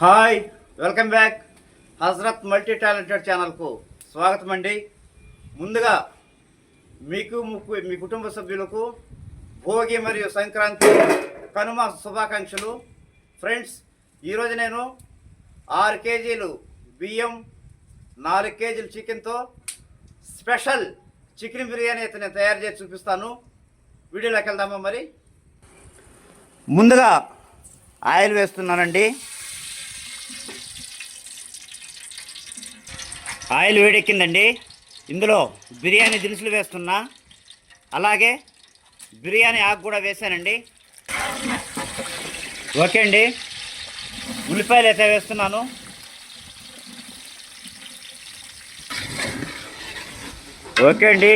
Hi welcome back. Hazrat multi talented ఛానల్కు స్వాగతం అండి. ముందుగా మీకు ముక్కు- మీ కుటుంబ సభ్యులకు భోగి మరియు సంక్రాంతి కనుమ శుభాకాంక్షలు. ఫ్రెండ్స్ ఈరోజు నేను ఆరు కేజీలు బియ్యం నాలుగు కేజీలు చికెన్తో స్పెషల్ చికెన్ బిర్యానీ అయితే నేను తయారు చేసి చూపిస్తాను. వీడియోలోకి వెళ్దామా మరి? ముందుగా ఆయిల్ వేస్తున్నానండి. ఆయిల్ వేడెక్కిందండి. ఇందులో బిర్యానీ దినుసులు వేస్తున్నా. అలాగే బిర్యానీ ఆకు కూడా వేసానండి. ఓకే అండి. ఉల్లిపాయలు అయితే వేస్తున్నాను. ఓకే అండి.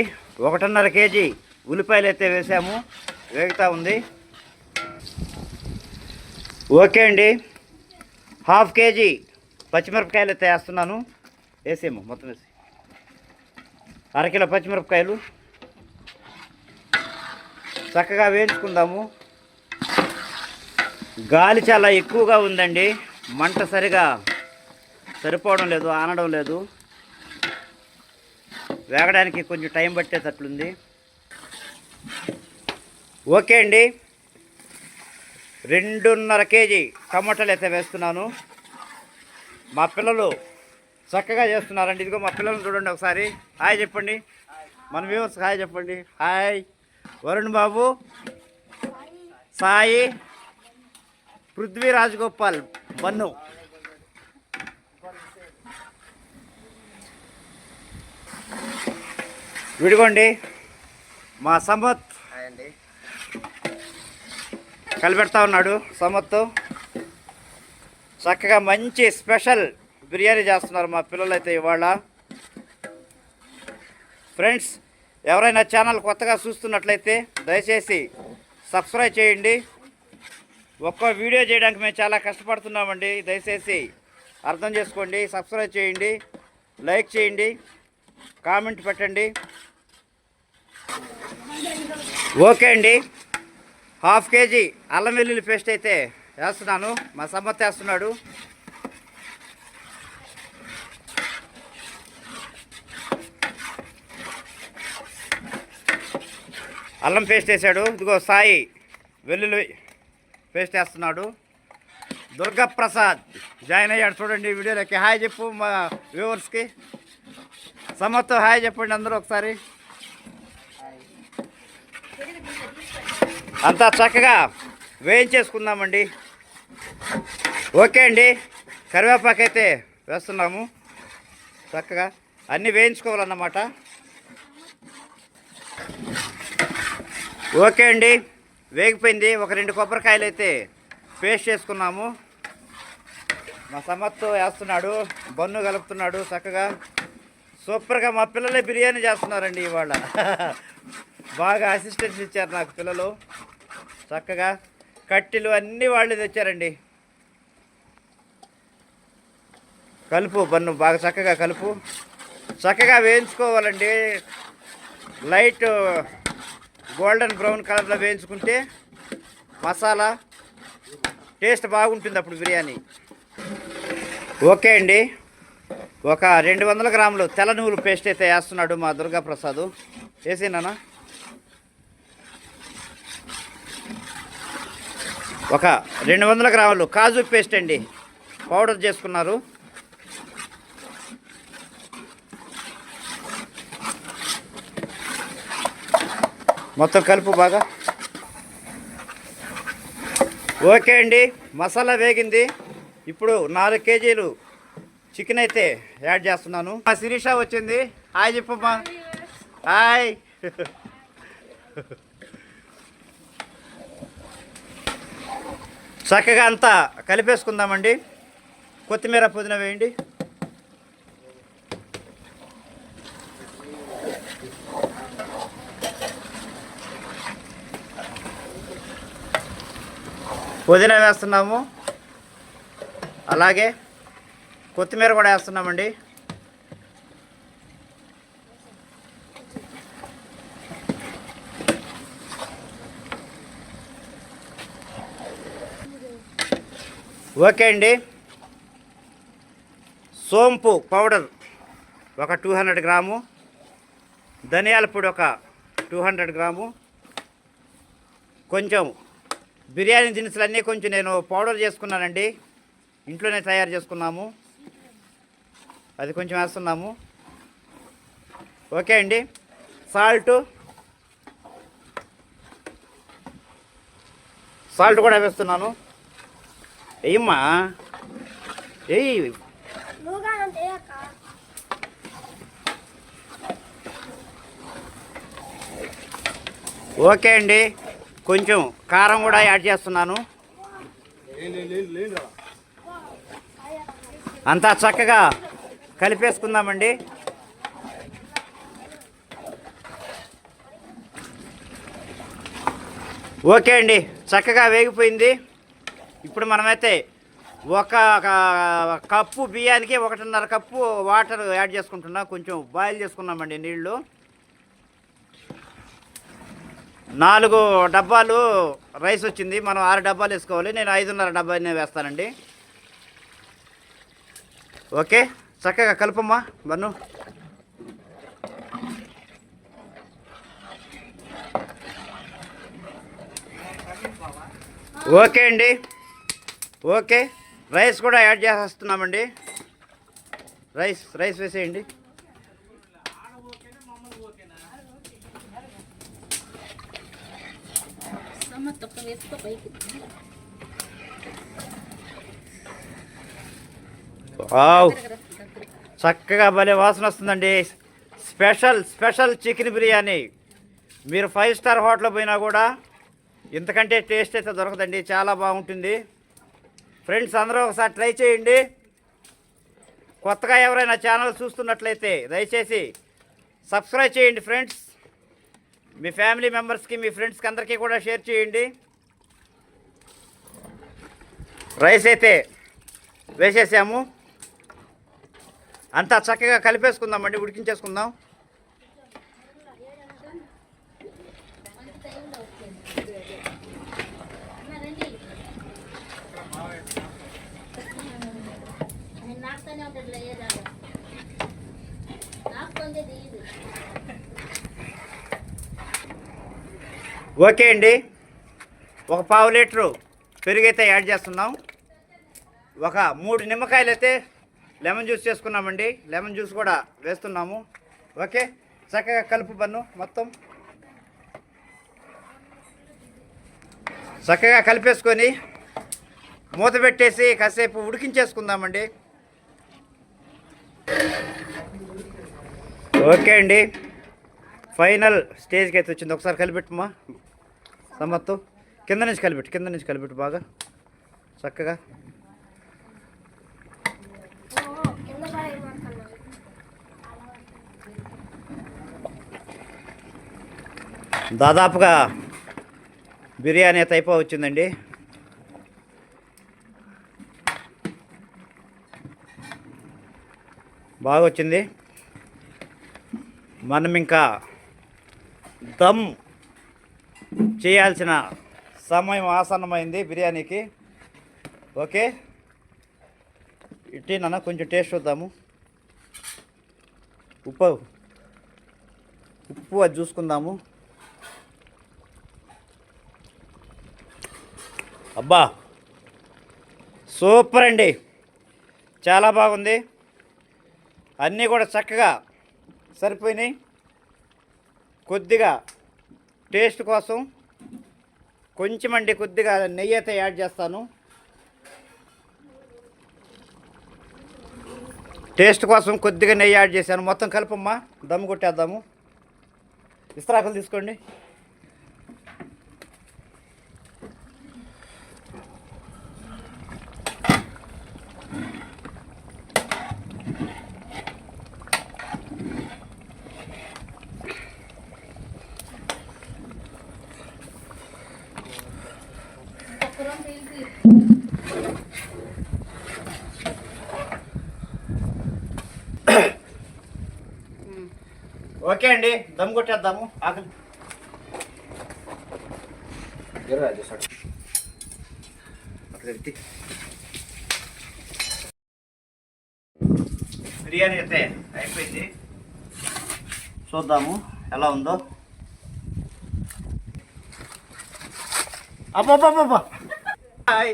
ఒకటిన్నర కేజీ ఉల్లిపాయలు అయితే వేసాము. వేగుతూ ఉంది. ఓకే అండి. హాఫ్ కేజీ పచ్చిమిరపకాయలు అయితే వేస్తున్నాను. వేసేమో మొత్తం వేసి అరకిలో పచ్చిమిరపకాయలు. చక్కగా వేయించుకుందాము. గాలి చాలా ఎక్కువగా ఉందండి. మంట సరిగా సరిపోవడం లేదు ఆనడం లేదు. వేగడానికి కొంచెం టైం పట్టేటట్లుంది. ఓకే అండి. రెండున్నర కేజీ టమాటాలు అయితే వేస్తున్నాను. మా పిల్లలు చక్కగా చేస్తున్నారండి. ఇదిగో మా పిల్లలను చూడండి ఒకసారి. హాయ్ చెప్పండి. మన వ్యూవర్స్ హాయ్ చెప్పండి. హాయ్. వరుణ్ బాబు. సాయి. పృథ్వీ రాజగోపాల్ బన్ను. విడిగోండి. మా సమత్ కలిపెడతా ఉన్నాడు. సమత్ చక్కగా మంచి స్పెషల్ బిర్యానీ చేస్తున్నారు మా పిల్లలైతే ఇవాళ. ఫ్రెండ్స్ ఎవరైనా ఛానల్ కొత్తగా చూస్తున్నట్లయితే దయచేసి సబ్స్క్రైబ్ చేయండి. ఒక్క వీడియో చేయడానికి మేము చాలా కష్టపడుతున్నామండి. దయచేసి అర్థం చేసుకోండి సబ్స్క్రైబ్ చేయండి లైక్ చేయండి కామెంట్ పెట్టండి. ఓకే అండి. హాఫ్ కేజీ అల్లం వెల్లుల్లి పేస్ట్ అయితే వేస్తున్నాను. మా సమ్మత్ వేస్తున్నాడు. అల్లం పేస్ట్ వేసాడు. ఇదిగో సాయి వెల్లుల్లి పేస్ట్ వేస్తున్నాడు. దుర్గాప్రసాద్ జాయిన్ అయ్యాడు చూడండి ఈ వీడియోలోకి. హాయ్ చెప్పు మా వ్యూవర్స్కి. సమత్ హాయ్ చెప్పండి అందరూ ఒకసారి. అంతా చక్కగా వేయించేసుకుందామండి. ఓకే అండి. కరివేపాకు అయితే వేస్తున్నాము. చక్కగా అన్నీ వేయించుకోవాలన్నమాట. ఓకే అండి. వేగిపోయింది. ఒక రెండు కొబ్బరికాయలు అయితే పేస్ట్ చేసుకున్నాము. మా సమత్తు వేస్తున్నాడు. బన్ను కలుపుతున్నాడు చక్కగా. సూపర్గా మా పిల్లలే బిర్యానీ చేస్తున్నారండి ఇవాళ. బాగా అసిస్టెన్స్ ఇచ్చారు నాకు పిల్లలు. చక్కగా కట్టెలు అన్నీ వాళ్ళు తెచ్చారండి. కలుపు బన్ను బాగా చక్కగా కలుపు. చక్కగా వేయించుకోవాలండి. లైట్ గోల్డెన్ బ్రౌన్ కలర్లో వేయించుకుంటే మసాలా టేస్ట్ బాగుంటుంది అప్పుడు బిర్యానీ. ఓకే అండి. ఒక రెండు వందల గ్రాములు తెల్ల నువ్వులు పేస్ట్ అయితే వేస్తున్నాడు మా దుర్గా ప్రసాద్ వేసేనా ఒక రెండు వందల గ్రాములు కాజు పేస్ట్ అండి. పౌడర్ చేసుకున్నారు. మొత్తం కలుపు బాగా. ఓకే అండి మసాలా వేగింది. ఇప్పుడు నాలుగు కేజీలు చికెన్ అయితే యాడ్ చేస్తున్నాను. మా శిరీష వచ్చింది. హాయ్ చెప్పమ్మా. హాయ్. చక్కగా అంతా కలిపేసుకుందామండి. కొత్తిమీర పుదీనా వేయండి. పుదీనా వేస్తున్నాము. అలాగే కొత్తిమీర కూడా వేస్తున్నామండి. ఓకే అండి. సోంపు పౌడర్ ఒక టూ హండ్రెడ్ గ్రాము. ధనియాల పొడి ఒక టూ హండ్రెడ్ గ్రాము. కొంచెం బిర్యానీ దినుసులు అన్నీ కొంచెం నేను పౌడర్ చేసుకున్నానండి. ఇంట్లోనే తయారు చేసుకున్నాము. అది కొంచెం వేస్తున్నాము. ఓకే అండి. సాల్ట్. సాల్ట్ కూడా వేస్తున్నాను. వెయ్యమ్మా వెయ్యి ఓకే అండి. కొంచెం కారం కూడా యాడ్ చేస్తున్నాను. అంతా చక్కగా కలిపేసుకుందామండి. ఓకే అండి చక్కగా వేగిపోయింది. ఇప్పుడు మనమైతే ఒక కప్పు బియ్యానికి ఒకటిన్నర కప్పు వాటర్ యాడ్ చేసుకుంటున్నాం. కొంచెం బాయిల్ చేసుకున్నామండి నీళ్ళు. నాలుగు డబ్బాలు రైస్ వచ్చింది. మనం ఆరు డబ్బాలు వేసుకోవాలి. నేను ఐదున్నర డబ్బానే వేస్తానండి. ఓకే. చక్కగా కలుపమ్మా బన్ను. ఓకే అండి. ఓకే. రైస్ కూడా యాడ్ చేసేస్తున్నామండి రైస్ రైస్ వేసేయండి. వేసుకో పైకి వావ్. చక్కగా భలే వాసన వస్తుందండి. Special special chicken biryani. మీరు ఫైవ్ స్టార్ హోటల్ పోయినా కూడా ఇంతకంటే టేస్ట్ అయితే దొరకదండి. చాలా బాగుంటుంది. ఫ్రెండ్స్ అందరూ ఒకసారి ట్రై చేయండి. కొత్తగా ఎవరైనా ఛానల్ చూస్తున్నట్లయితే దయచేసి సబ్స్క్రైబ్ చేయండి ఫ్రెండ్స్. మీ ఫ్యామిలీ మెంబర్స్కి మీ ఫ్రెండ్స్కి అందరికీ కూడా షేర్ చేయండి. రైస్ అయితే వేసేసాము. అంతా చక్కగా కలిపేసుకుందామండి ఉడికించేసుకుందాం. ఓకే అండి. ఒక పావు లీటరు పెరుగైతే యాడ్ చేస్తున్నాం. ఒక మూడు నిమ్మకాయలు అయితే లెమన్ జ్యూస్ చేసుకున్నామండి. లెమన్ జ్యూస్ కూడా వేస్తున్నాము. ఓకే? చక్కగా కలుపు బన్ను మొత్తం. చక్కగా కలిపేసుకొని మూత పెట్టేసి కాసేపు ఉడికించేసుకుందామండి. ఓకే అండి. ఫైనల్ స్టేజ్కి అయితే వచ్చింది. ఒకసారి కలిపెట్టుమా? సమ్మత్తు. కింద నుంచి కలిపెట్టు కింద నుంచి కలిపెట్టు బాగా. చక్కగా. దాదాపుగా బిర్యానీ అయితే అయిపో వచ్చిందండి. బాగా వచ్చింది. మనం ఇంకా దమ్ చేయాల్సిన సమయం ఆసన్నమైంది బిర్యానీకి. ఓకే? ఇట్టిన నాన్న కొంచెం టేస్ట్ చూద్దాము. ఉప్పు. ఉప్పు అది చూసుకుందాము. అబ్బా! సూపర్ అండి. చాలా బాగుంది. అన్నీ కూడా చక్కగా సరిపోయినాయి. కొద్దిగా టేస్ట్ కోసం కొంచెం అండి కొద్దిగా నెయ్యి అయితే యాడ్ చేస్తాను. టేస్ట్ కోసం కొద్దిగా నెయ్యి యాడ్ చేశాను. మొత్తం కలుపమ్మా. దమ్ము కొట్టేద్దాము. విస్తరాకులు తీసుకోండి. ఓకే అండి దమ్ కొట్టేద్దాము ఆకలి. బిర్యానీ అయితే అయిపోయింది. చూద్దాము ఎలా ఉందో. అబ్బబ్బబ్బబ్బా. హాయ్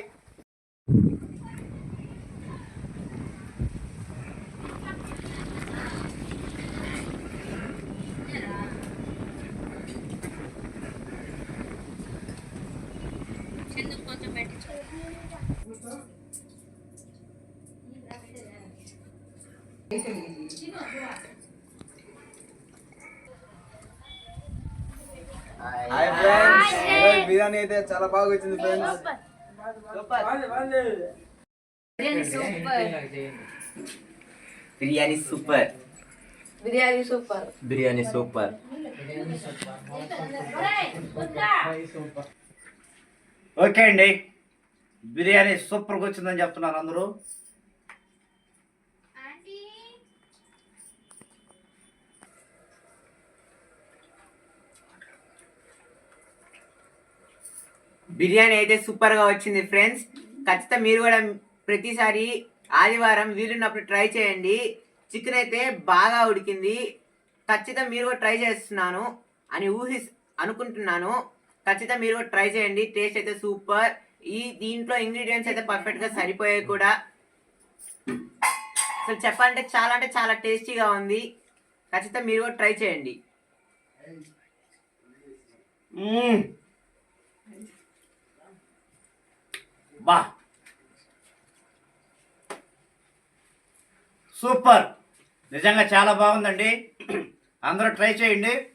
హాయ్ ఫ్రెండ్స్ ఈరోజు బిర్యానీ అయితే చాలా బాగా వచ్చింది friends biryani super. Biryani super. Biryani super. Okay అండి. బిర్యానీ సూపర్గా వచ్చిందని చెప్తున్నారు అందరూ. బిర్యానీ అయితే సూపర్గా వచ్చింది ఫ్రెండ్స్. ఖచ్చితంగా మీరు కూడా ప్రతిసారి ఆదివారం వీలున్నప్పుడు ట్రై చేయండి. చికెన్ అయితే బాగా ఉడికింది. ఖచ్చితంగా మీరు కూడా ట్రై చేస్తున్నాను అని ఊహి అనుకుంటున్నాను. ఖచ్చితంగా మీరు కూడా ట్రై చేయండి. టేస్ట్ అయితే సూపర్. ఈ దీంట్లో ఇంగ్రీడియంట్స్ అయితే పర్ఫెక్ట్గా సరిపోయాయి కూడా. అసలు చెప్పాలంటే చాలా అంటే చాలా టేస్టీగా ఉంది. ఖచ్చితంగా మీరు కూడా ట్రై చేయండి మ్మ్. బా. సూపర్. నిజంగా చాలా బాగుందండి. అందరూ ట్రై చేయండి.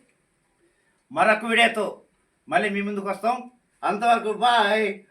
మరొక వీడియోతో మళ్ళీ మీ ముందుకు వస్తాం. అంతవరకు బాయ్.